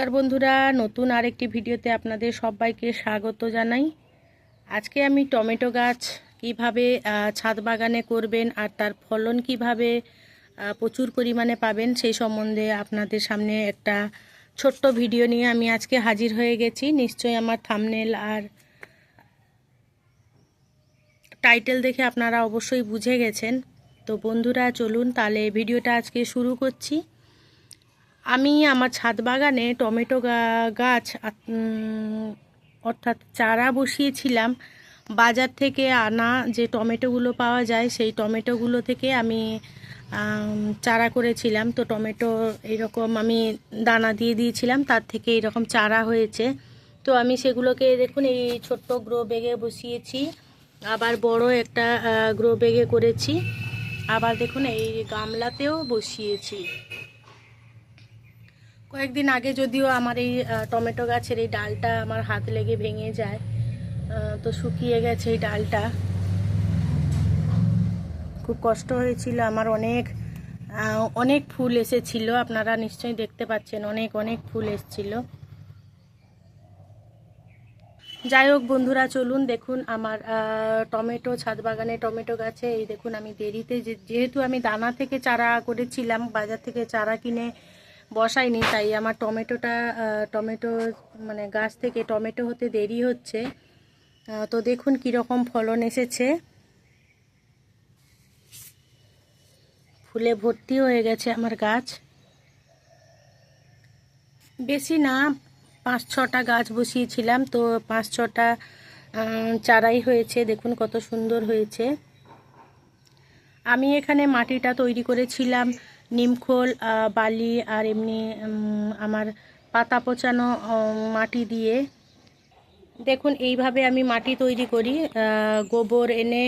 নমস্কার বন্ধুরা, নতুন আরেকটি ভিডিওতে আপনাদের সবাইকে স্বাগত জানাই। আজকে আমি টমেটো গাছ কীভাবে ছাদ বাগানে করবেন আর তার ফলন কীভাবে প্রচুর পরিমাণে পাবেন সেই সম্বন্ধে আপনাদের সামনে একটা ছোট্ট ভিডিও নিয়ে আমি আজকে হাজির হয়ে গেছি। নিশ্চয়ই আমার থামনেল আর টাইটেল দেখে আপনারা অবশ্যই বুঝে গেছেন। তো বন্ধুরা, চলুন তাহলে ভিডিওটা আজকে শুরু করছি। আমি আমার ছাদ বাগানে টমেটো গাছ অর্থাৎ চারা বসিয়েছিলাম। বাজার থেকে আনা যে টমেটোগুলো পাওয়া যায়, সেই টমেটোগুলো থেকে আমি চারা করেছিলাম। তো টমেটো এইরকম আমি দানা দিয়ে দিয়েছিলাম, তার থেকে এরকম চারা হয়েছে। তো আমি সেগুলোকে দেখুন, এই ছোট্ট গ্রো ব্যাগে বসিয়েছি। আবার বড় একটা গ্রো ব্যাগে করেছি। আবার দেখুন, এই গামলাতেও বসিয়েছি। কয়েকদিন আগে যদিও আমার এই টমেটো গাছের এই ডালটা আমার হাত লেগে ভেঙে যায় তো শুকিয়ে গেছে এই ডালটা। খুব কষ্ট হয়েছিল, আমার অনেক অনেক ফুল এসেছিল, আপনারা নিশ্চয়ই দেখতে পাচ্ছেন, অনেক অনেক ফুল এসেছিল। যাই হোক বন্ধুরা, চলুন দেখুন আমার টমেটো, ছাদ বাগানে টমেটো গাছে, এই দেখুন আমি দেরিতে যেহেতু আমি দানা থেকে চারা করেছিলাম, বাজার থেকে চারা কিনে বসাইনি তাই আমার টমেটোটা টমেটো মানে গাছ থেকে টমেটো হতে দেরি হচ্ছে। তো দেখুন কীরকম ফলন এসেছে। ফুলে ভর্তি হয়ে গেছে আমার গাছ। বেশি না, পাঁচ ছটা গাছ বসিয়েছিলাম, তো পাঁচ ছটা চারাই হয়েছে। দেখুন কত সুন্দর হয়েছে। আমি এখানে মাটিটা তৈরি করেছিলাম নিমখোল বালি আর এমনি আমার পাতা পচানো মাটি দিয়ে। দেখুন, এইভাবে আমি মাটি তৈরি করি। গোবর এনে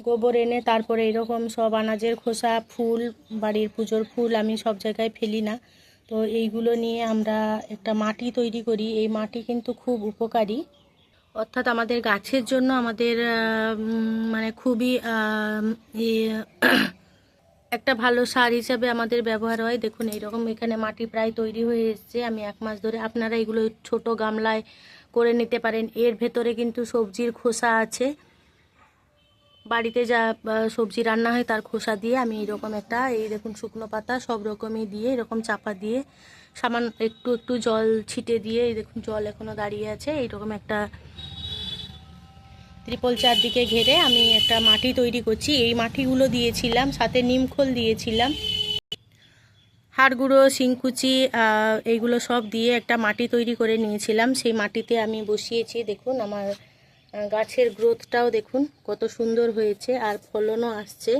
গোবর এনে তারপরে এরকম সব আনাজের খোসা, ফুল, বাড়ির পুজোর ফুল আমি সব জায়গায় ফেলি না। তো এইগুলো নিয়ে আমরা একটা মাটি তৈরি করি। এই মাটি কিন্তু খুব উপকারী। অর্থাৎ আমাদের গাছের জন্য আমাদের মানে খুবই একটা ভালো সার হিসাবে আমাদের ব্যবহার হয়। দেখুন, এইরকম এখানে মাটি প্রায় তৈরি হয়ে এসছে। আমি এক মাস ধরে আপনারা এগুলো ছোট গামলায় করে নিতে পারেন। এর ভেতরে কিন্তু সবজির খোসা আছে। বাড়িতে যা সবজি রান্না হয় তার খোসা দিয়ে আমি এরকম একটা, এই দেখুন, শুকনো পাতা সব রকমই দিয়ে, এরকম চাপা দিয়ে সামান্য একটু একটু জল ছিটে দিয়ে, এই দেখুন, জল এখনও দাঁড়িয়ে আছে। এইরকম একটা ত্রিপল চারদিকে ঘেরে আমি একটা মাটি তৈরি করছি। এই মাটিগুলো দিয়েছিলাম, সাথে নিমখোল দিয়েছিলাম। হাড় গুঁড়ো, শিংকুচি এইগুলো সব দিয়ে একটা মাটি তৈরি করে নিয়েছিলাম। সেই মাটিতে আমি বসিয়েছি, দেখুন আমার গাছের গ্রোথটাও দেখুন কত সুন্দর হয়েছে আর ফলনও আসছে।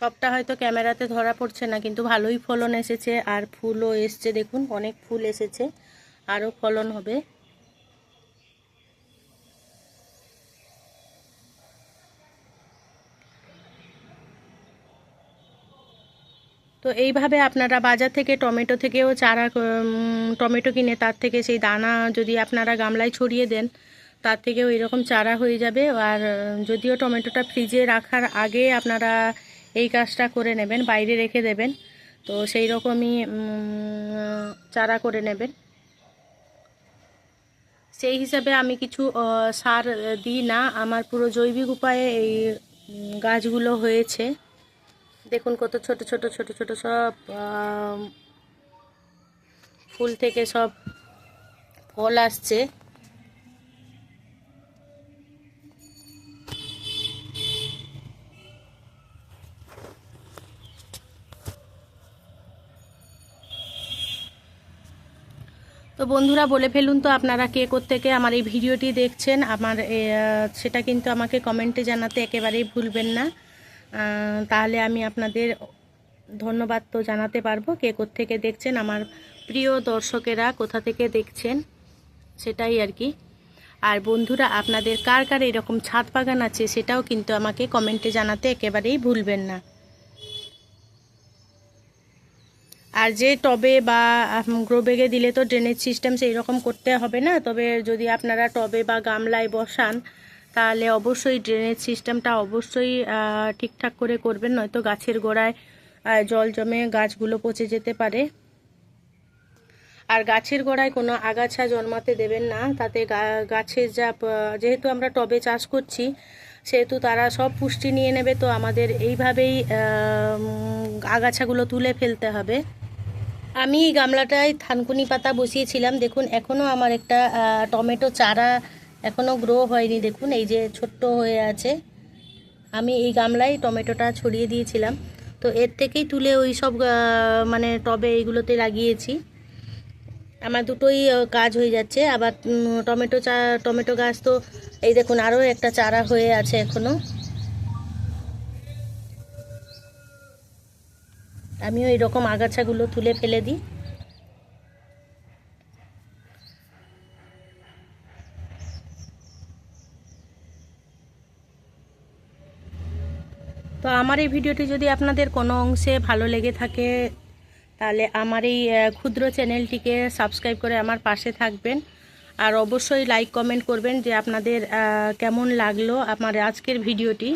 সবটা হয়তো ক্যামেরাতে ধরা পড়ছে না, কিন্তু ভালোই ফলন এসেছে আর ফুলও এসছে। দেখুন, অনেক ফুল এসেছে, আরও ফলন হবে। তো এইভাবে আপনারা বাজার থেকে টমেটো থেকেও চারা টমেটো কিনে, তার থেকে সেই দানা যদি আপনারা গামলায় ছড়িয়ে দেন, তার থেকেও এরকম চারা হয়ে যাবে। আর যদিও টমেটোটা ফ্রিজে রাখার আগে আপনারা এই কাজটা করে নেবেন, বাইরে রেখে দেবেন। তো সেই রকমই চারা করে নেবেন। সেই হিসাবে আমি কিছু সার দিই না। আমার পুরো জৈবিক উপায়ে এই গাছগুলো হয়েছে। দেখুন কত ছোট ছোট ছোট ছোট সব ফুল থেকে সব ফল আসছে। বন্ধুরা বলে ফেলুন তো আপনারা কে থেকে আমার এই ভিডিওটি দেখছেন। আমার সেটা কিন্তু আমাকে কমেন্টে জানাতে একেবারেই ভুলবেন না। তাহলে আমি আপনাদের ধন্যবাদ তো জানাতে পারব কে থেকে দেখছেন, আমার প্রিয় দর্শকেরা কোথা থেকে দেখছেন সেটাই আর কি। আর বন্ধুরা, আপনাদের কার কার এরকম ছাদ বাগান আছে সেটাও কিন্তু আমাকে কমেন্টে জানাতে একেবারেই ভুলবেন না। আর যে টবে বা গ্রো ব্যাগে দিলে তো ড্রেনেজ সিস্টেম সেই রকম করতে হবে না? তবে যদি আপনারা টবে বা গামলায় বসান, তাহলে অবশ্যই ড্রেনেজ সিস্টেমটা অবশ্যই ঠিকঠাক করে করবেন। নয়তো গাছের গোড়ায় জল জমে গাছগুলো পচে যেতে পারে। আর গাছের গোড়ায় কোনো আগাছা জন্মাতে দেবেন না। তাতে গাছের যা যেহেতু আমরা টবে চাষ করছি, সেহেতু তারা সব পুষ্টি নিয়ে নেবে। তো আমাদের এইভাবেই আগাছাগুলো তুলে ফেলতে হবে। আমি এই গামলাটায় থানকুনি পাতা বসিয়েছিলাম। দেখুন এখনও আমার একটা টমেটো চারা এখনও গ্রো হয়নি। দেখুন, এই যে ছোট্ট হয়ে আছে। আমি এই গামলায় টমেটোটা ছড়িয়ে দিয়েছিলাম। তো এর থেকেই তুলে ওই সব মানে টবে এইগুলোতে লাগিয়েছি। আমার দুটোই কাজ হয়ে যাচ্ছে। আবার টমেটো চা, টমেটো গাছ তো, এই দেখুন, আরও একটা চারা হয়ে আছে এখনও। আমিও এরকম আগাছাগুলো তুলে ফেলে দিই। তো আমার এই ভিডিওটি যদি আপনাদের কোনো অংশে ভালো লেগে থাকে, তাহলে আমার এই ক্ষুদ্র চ্যানেলটিকে সাবস্ক্রাইব করে আমার পাশে থাকবেন। আর অবশ্যই লাইক, কমেন্ট করবেন যে আপনাদের কেমন লাগল আমার আজকের ভিডিওটি।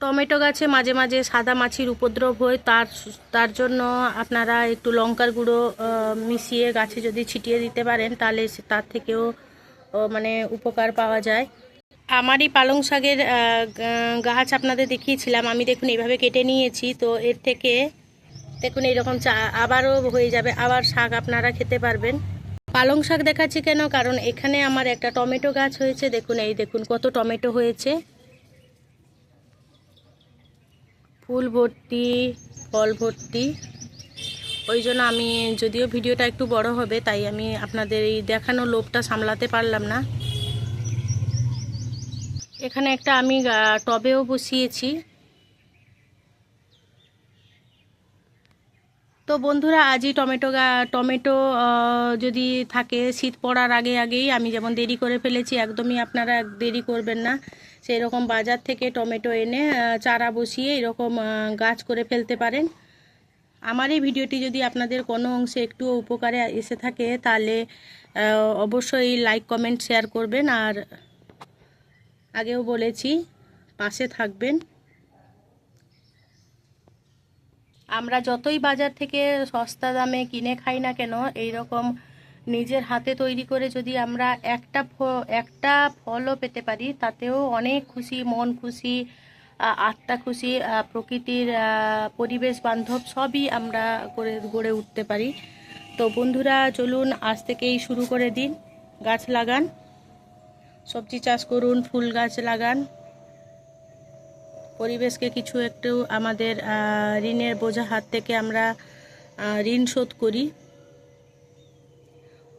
টমেটো গাছে মাঝে মাঝে সাদা মাছির উপদ্রব হয়। তার তার জন্য আপনারা একটু লঙ্কার গুঁড়ো মিশিয়ে গাছে যদি ছিটিয়ে দিতে পারেন, তাহলে তার থেকেও মানে উপকার পাওয়া যায়। আমারই পালং শাকের গাছ আপনাদের দেখিয়েছিলাম। আমি দেখুন এইভাবে কেটে নিয়েছি, তো এর থেকে দেখুন এইরকম চা, আবারও হয়ে যাবে। আবার শাক আপনারা খেতে পারবেন। পালং শাক দেখাচ্ছি কেন? কারণ এখানে আমার একটা টমেটো গাছ হয়েছে। দেখুন, এই দেখুন কত টমেটো হয়েছে। ফুল ভর্তি ফল ভর্তি ওই জন্য আমি যদিও ভিডিওটা একটু বড় হবে, তাই আমি আপনাদের এই দেখানো লোভটা সামলাতে পারলাম না। এখানে একটা আমি টবেও বসিয়েছি। তো বন্ধুরা, আজই টমেটো গা- টমেটো যদি থাকে, শীত পড়ার আগে আগেই আমি যেমন দেরি করে ফেলেছি, একদমই আপনারা দেরি করবেন না। সেই রকম বাজার থেকে টমেটো এনে চারা বসিয়ে এরকম গাছ করে ফেলতে পারেন। আমার এই ভিডিওটি যদি আপনাদের কোনো অংশে একটু উপকারে এসে থাকে, তাহলে অবশ্যই লাইক, কমেন্ট, শেয়ার করবেন। আর আগেও বলেছি, পাশে থাকবেন। আমরা যতই বাজার থেকে সস্তা দামে কিনে খাই না কেন এই রকম নিজের হাতে তৈরি করে যদি আমরা একটা একটা ফলও পেতে পারি, তাতেও অনেক খুশি, মন খুশি আত্মা খুশি প্রকৃতির পরিবেশ বান্ধব সবই আমরা করে, গড়ে উঠতে পারি। তো বন্ধুরা, চলুন আজ থেকেই শুরু করে দিন। গাছ লাগান, সবজি চাষ করুন, ফুল গাছ লাগান। পরিবেশকে কিছু একটু আমাদের ঋণের বোঝা হাত থেকে আমরা ঋণ শোধ করি।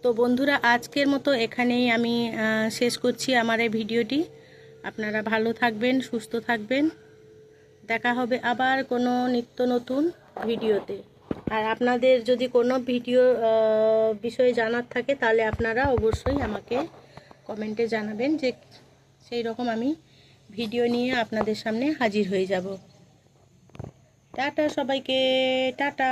তো বন্ধুরা, আজকের মতো এখানেই আমি শেষ করছি আমার এই ভিডিওটি। আপনারা ভালো থাকবেন, সুস্থ থাকবেন। দেখা হবে আবার কোনো নিত্য নতুন ভিডিওতে। আর আপনাদের যদি কোনো ভিডিও বিষয়ে জানার থাকে, তাহলে আপনারা অবশ্যই আমাকে কমেন্টে জানাবেন যে সেই রকম আমি ভিডিও নিয়ে আপনাদের সামনে হাজির হয়ে যাব। টাটা সবাইকে, টাটা।